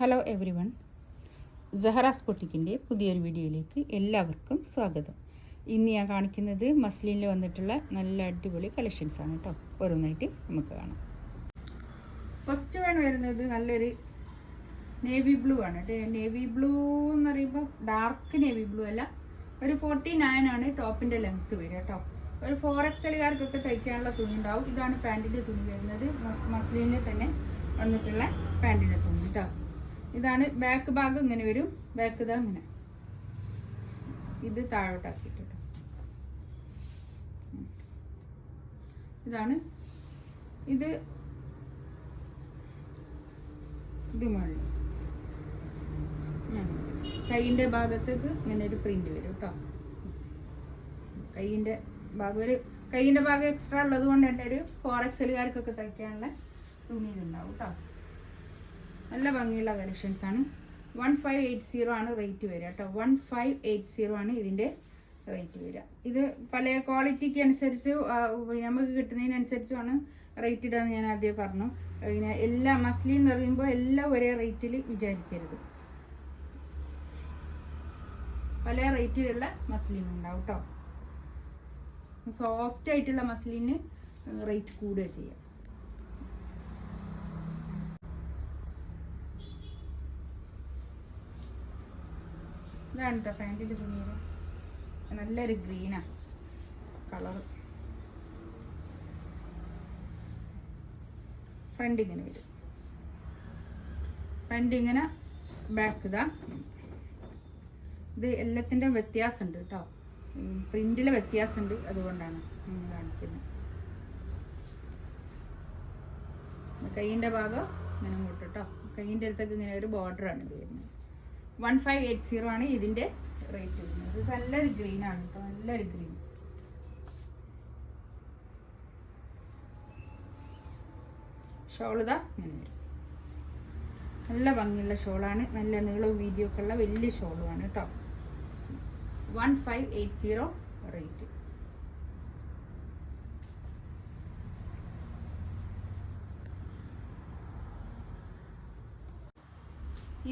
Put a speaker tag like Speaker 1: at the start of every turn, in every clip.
Speaker 1: hello everyone ജഹറാസ് പൊട്ടിക്കിൻ്റെ പുതിയൊരു വീഡിയോയിലേക്ക് എല്ലാവർക്കും സ്വാഗതം ഇന്ന് ഞാൻ കാണിക്കുന്നത് മസ്ലിനിൽ വന്നിട്ടുള്ള നല്ല അടിപൊളി കളക്ഷൻസ് ആണ് കേട്ടോ ഓരോന്നായിട്ട് നമുക്ക് കാണാം ഫസ്റ്റ് വൺ വരുന്നത് നല്ലൊരു നേവി ബ്ലൂ ആണ് കേട്ടോ നേവി ബ്ലൂ എന്ന് പറയുമ്പോൾ ഡാർക്ക് നേവി ബ്ലൂ അല്ല ഒരു ഫോർട്ടി നയൻ ആണ് ടോപ്പിൻ്റെ ലെങ്ത്ത് വരിക കേട്ടോ ഒരു ഫോർ എക്സലുകാർക്കൊക്കെ തയ്ക്കാനുള്ള തുണി ഉണ്ടാവും ഇതാണ് പാൻറ്റിൻ്റെ തുണി വരുന്നത് മസ്ലിനിൽ തന്നെ വന്നിട്ടുള്ള പാൻറ്റിൻ്റെ തുണി കേട്ടോ ഇതാണ് ബാക്ക് ഭാഗം ഇങ്ങനെ വരും ബാക്ക് ഇതാ ഇങ്ങനെ ഇത് താഴോട്ടാക്കിയിട്ട് ഇതാണ് ഇത് ഇത് മുകളിൽ കൈയിൻ്റെ ഭാഗത്തേക്ക് ഇങ്ങനെ ഒരു പ്രിന്റ് വരും കേട്ടോ കൈയിൻ്റെ ഭാഗം ഒരു കൈയിൻ്റെ ഭാഗം എക്സ്ട്രാ ഉള്ളത് കൊണ്ട് എൻ്റെ ഒരു ഫോർ എക്സലുകാർക്കൊക്കെ തയ്ക്കാനുള്ള തുണിയിലുണ്ടാവും കേട്ടോ നല്ല ഭംഗിയുള്ള കളക്ഷൻസ് ആണ് വൺ ഫൈവ് എയ്റ്റ് സീറോ ആണ് റേറ്റ് വരിക കേട്ടോ വൺ ഫൈവ് എയ്റ്റ് സീറോ ആണ് ഇതിൻ്റെ റേറ്റ് വരിക ഇത് പല ക്വാളിറ്റിക്ക് അനുസരിച്ച് നമുക്ക് കിട്ടുന്നതിനനുസരിച്ചുമാണ് റേറ്റ് ഇടാന്ന് ഞാൻ ആദ്യം പറഞ്ഞു പിന്നെ എല്ലാ മസ്ലി എന്ന് പറയുമ്പോൾ എല്ലാം ഒരേ റേറ്റിൽ വിചാരിക്കരുത് പല റേറ്റിലുള്ള മസ്ലിൻ ഉണ്ടാവും കേട്ടോ സോഫ്റ്റ് ആയിട്ടുള്ള മസ്ലിന് റേറ്റ് കൂടുക ചെയ്യാം ഇതാണ് കേട്ടോ പാൻറ്റിൻ്റെ തുണിയിൽ നല്ലൊരു ഗ്രീനാണ് കളറ് ഫ്രണ്ട് ഇങ്ങനെ വരും ഫ്രണ്ട് ഇങ്ങനെ ബാക്ക് ഇതാ ഇത് എല്ലാത്തിൻ്റെ വ്യത്യാസമുണ്ട് കേട്ടോ പ്രിൻറ്റിലെ വ്യത്യാസമുണ്ട് അതുകൊണ്ടാണ് കാണിക്കുന്നത് കൈയിൻ്റെ ഭാഗം ഇങ്ങനെ ഇങ്ങോട്ട് കേട്ടോ കൈയിൻ്റെ അടുത്തൊക്കെ ഇങ്ങനെ ഒരു ബോർഡറാണ് ഇത് വരുന്നത് വൺ ഫൈവ് എയ്റ്റ് സീറോ ആണ് ഇതിൻ്റെ റേറ്റ് വരുന്നത് ഇത് നല്ലൊരു ആണ് കേട്ടോ നല്ലൊരു ഗ്രീൻ ഷോളിത നല്ല ഭംഗിയുള്ള ഷോളാണ് നല്ല നീളവും വീതിയൊക്കെ ഉള്ള വലിയ ഷോളുമാണ് കേട്ടോ one five eight zero rate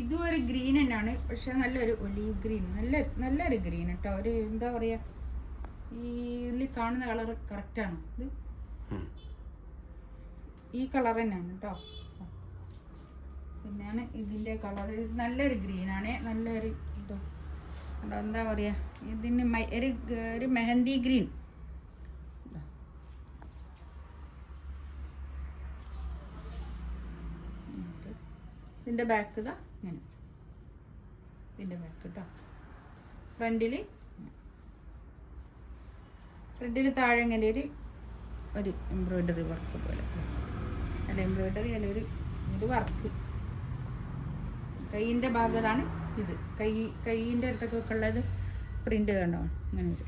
Speaker 1: ഇതും ഒരു ഗ്രീൻ തന്നെയാണ് പക്ഷെ നല്ലൊരു ഒലീവ് ഗ്രീൻ നല്ല നല്ലൊരു ഗ്രീൻ കേട്ടോ ഒരു എന്താ പറയാ ഈ ഇതിൽ കാണുന്ന കളർ കറക്റ്റാണ് ഇത് ഈ കളർ തന്നെയാണ് കേട്ടോ പിന്നെയാണ് ഇതിന്റെ കളർ നല്ലൊരു ഗ്രീനാണ് നല്ലൊരു ഇതോ എന്താ പറയാ ഇതിന് ഒരു ഒരു മെഹന്തി ഗ്രീൻ ഇതിന്റെ ബാക്ക് ഇതാ ഇങ്ങനെ ഇതിൻ്റെ ബാക്ക് കേട്ടോ ഫ്രണ്ടിൽ ഫ്രണ്ടിൽ താഴെ ഇങ്ങനെ ഒരു ഒരു എംബ്രോയിഡറി വർക്ക് പോലെ അല്ല എംബ്രോയിഡറി അല്ല ഒരു ഒരു വർക്ക് കൈയിൻ്റെ ഭാഗത്താണ് ഇത് കൈ കൈയിൻ്റെ അടുത്തൊക്കെ ഉള്ളത് പ്രിൻ്റ് കണ്ടോ ഇങ്ങനെ ഒരു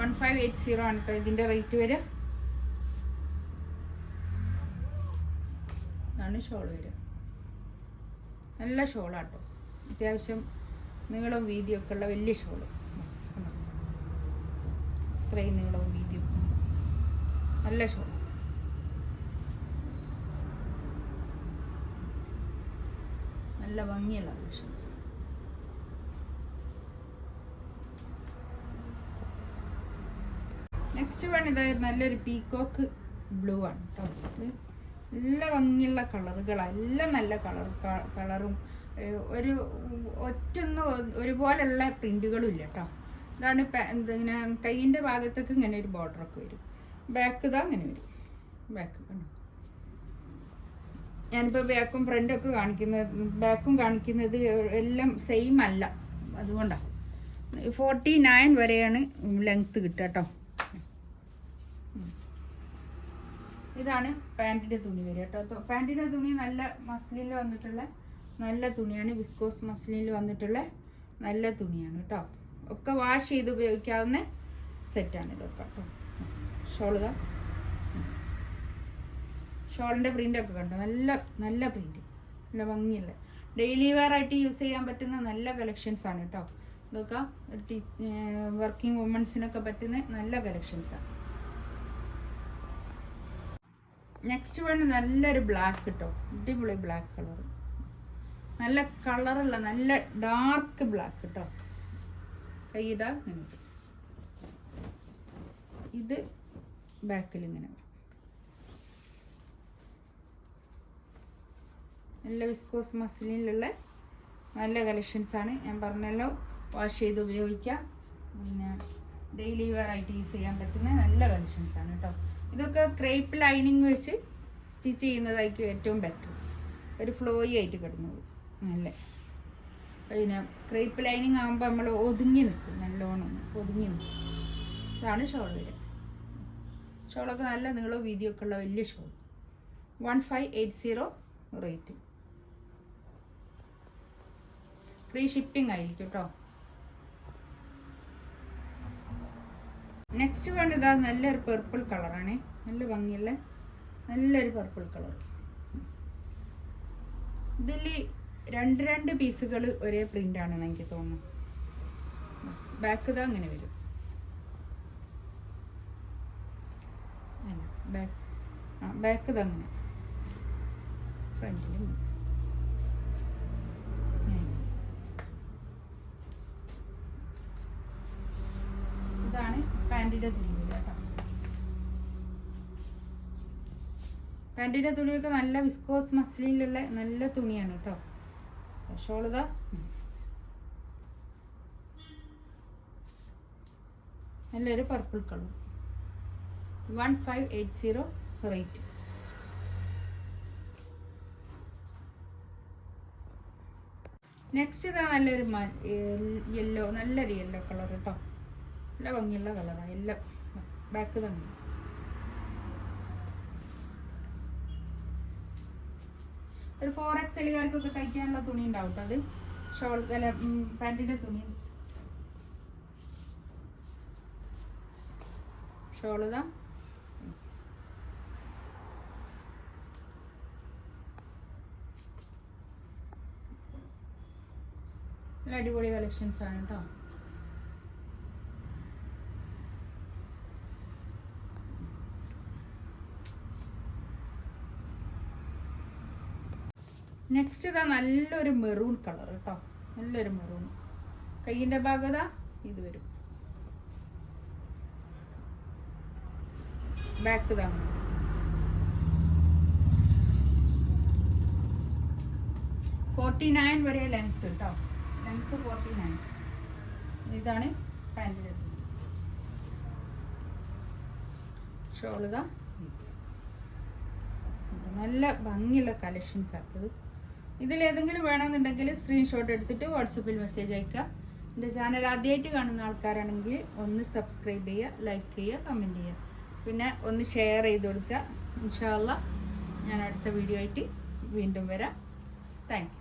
Speaker 1: വൺ ഫൈവ് എയ്റ്റ് സീറോ ആണ് കേട്ടോ ഇതിൻ്റെ റേറ്റ് വരിക ഇതാണ് ഷോൾ വരിക നല്ല ഷോളാട്ടോ അത്യാവശ്യം നീളവും വീതിയൊക്കെ ഉള്ള വലിയ ഷോള് ഇത്രയും നീളവും വീതിയും നല്ല ഷോൾ നല്ല ഭംഗിയുള്ള കളക്ഷൻസ് നെക്സ്റ്റ് വൺ ഇതായിരുന്നു നല്ലൊരു പീകോക്ക് ബ്ലൂ ആണ് കേട്ടോ ഇത് നല്ല ഭംഗിയുള്ള കളറുകളാണ് എല്ലാം നല്ല കളർ കളറും ഒരു ഒറ്റൊന്നും ഒരുപോലുള്ള പ്രിന്റുകളും ഇല്ല കേട്ടോ ഇതാണ് ഇങ്ങനെ കൈയിൻ്റെ ഭാഗത്തേക്ക് ഇങ്ങനെ ഒരു ബോർഡറൊക്കെ വരും ബാക്ക് ഇതാ അങ്ങനെ വരും ബാക്ക് കണ്ടോ ഞാനിപ്പോൾ ബാക്കും ഫ്രണ്ടൊക്കെ കാണിക്കുന്നത് ബാക്കും കാണിക്കുന്നത് എല്ലാം സെയിം അല്ല അതുകൊണ്ടാണ് ഫോർട്ടി നയൻ വരെയാണ് ലെങ്ത്ത് കിട്ടുക കേട്ടോ ഇതാണ് പാൻറ്റിൻ്റെ തുണി വരിക കേട്ടോ പാൻറ്റിൻ്റെ തുണി നല്ല മസ്ലിനിൽ വന്നിട്ടുള്ള നല്ല തുണിയാണ് വിസ്കോസ് മസ്ലിനിൽ വന്നിട്ടുള്ള നല്ല തുണിയാണ് കേട്ടോ ഒക്കെ വാഷ് ചെയ്ത് ഉപയോഗിക്കാവുന്ന സെറ്റാണ് ഇതൊക്കെ കേട്ടോ ഷോളുക ഷോളിൻ്റെ ഒക്കെ കണ്ടോ നല്ല നല്ല പ്രിൻ്റ് നല്ല ഭംഗിയുള്ള ഡെയിലി വെയർ ആയിട്ട് യൂസ് ചെയ്യാൻ പറ്റുന്ന നല്ല കളക്ഷൻസ് ആണ് കേട്ടോ ഇതൊക്കെ വർക്കിംഗ് വുമൻസിനൊക്കെ പറ്റുന്ന നല്ല കളക്ഷൻസാണ് നെക്സ്റ്റ് വൺ നല്ലൊരു ബ്ലാക്ക് കിട്ടും അടിപൊളി ബ്ലാക്ക് കളർ നല്ല കളറുള്ള നല്ല ഡാർക്ക് ബ്ലാക്ക് കിട്ടോ കൈ ഇത് ബാക്കിൽ ഇങ്ങനെ നല്ല വിസ്കോസ് മസിലിലുള്ള നല്ല കളക്ഷൻസാണ് ഞാൻ പറഞ്ഞല്ലോ വാഷ് ചെയ്ത് ഉപയോഗിക്കാം പിന്നെ ഡെയിലി വെറൈറ്റി യൂസ് ചെയ്യാൻ പറ്റുന്ന നല്ല കളക്ഷൻസാണ് കേട്ടോ ഇതൊക്കെ ക്രേപ്പ് ലൈനിങ് വെച്ച് സ്റ്റിച്ച് ചെയ്യുന്നതായിരിക്കും ഏറ്റവും ബെറ്റർ ഒരു ഫ്ലോയി ആയിട്ട് കിടന്നത് നല്ല പിന്നെ ക്രേപ്പ് ലൈനിങ് ആകുമ്പോൾ നമ്മൾ ഒതുങ്ങി നിൽക്കും നല്ലോണം ഒതുങ്ങി നിൽക്കും ഇതാണ് ഷോൾ വരെ ഷോളൊക്കെ നല്ല നീളവും വീതിയൊക്കെ ഉള്ള വലിയ shawl one five eight zero rate free shipping ആയിരിക്കും കേട്ടോ നെക്സ്റ്റ് വൺ ഇതാ നല്ലൊരു പെർപ്പിൾ കളറാണ് നല്ല ഭംഗിയുള്ള നല്ലൊരു പെർപ്പിൾ കളർ ഇതിൽ രണ്ട് രണ്ട് പീസുകൾ ഒരേ പ്രിൻ്റ് ആണെന്ന് എനിക്ക് തോന്നുന്നു ബാക്ക് ഇതാ അങ്ങനെ വരും ബാക്ക് ബാക്ക് ഇതങ്ങനെ ഫ്രണ്ടിലും പാൻറ്റിൻ്റെ തുണി കേട്ടോ പാൻറ്റിൻ്റെ തുണിയൊക്കെ നല്ല വിസ്കോസ് മസ്ലിനുള്ള നല്ല തുണിയാണ് കേട്ടോ ഷോളിതാ നല്ലൊരു purple colour one five eight zero rate next ഇതാ നല്ലൊരു യെല്ലോ നല്ലൊരു യെല്ലോ കളർ കേട്ടോ നല്ല ഭംഗിയുള്ള കളറാണ് എല്ലാം ബാക്ക് തന്നെ ഒരു ഫോർ എക്സ് എല്ലുകാർക്കൊക്കെ തയ്ക്കാനുള്ള തുണി ഉണ്ടാവും അത് ഷോൾ അല്ല പാൻറ്റിൻ്റെ തുണി ഷോളുതാ നല്ല അടിപൊളി കളക്ഷൻസ് ആണ് കേട്ടോ നെക്സ്റ്റ് ഇതാ നല്ലൊരു മെറൂൺ കളർ കേട്ടോ നല്ലൊരു മെറൂൺ കയ്യിൻ്റെ ഭാഗത ഇത് വരും ബാക്ക് ഇതാണ് ഫോർട്ടി നയൻ വരെ ലെങ്ത് കേട്ടോ ലെങ്ത് ഫോർട്ടി നയൻ ഇതാണ് പാൻറ്റിൻ്റെ ഷോളിതാ നല്ല ഭംഗിയുള്ള കളക്ഷൻസ് ആട്ടത് ഇതിലേതെങ്കിലും വേണമെന്നുണ്ടെങ്കിൽ സ്ക്രീൻഷോട്ട് എടുത്തിട്ട് വാട്സപ്പിൽ മെസ്സേജ് അയക്കുക എൻ്റെ ചാനൽ ആദ്യമായിട്ട് കാണുന്ന ആൾക്കാരാണെങ്കിൽ ഒന്ന് സബ്സ്ക്രൈബ് ചെയ്യുക ലൈക്ക് ചെയ്യുക കമൻറ്റ് ചെയ്യുക പിന്നെ ഒന്ന് ഷെയർ ചെയ്ത് കൊടുക്കുക ഇൻഷാല്ല ഞാൻ അടുത്ത വീഡിയോ ആയിട്ട് വീണ്ടും വരാം താങ്ക്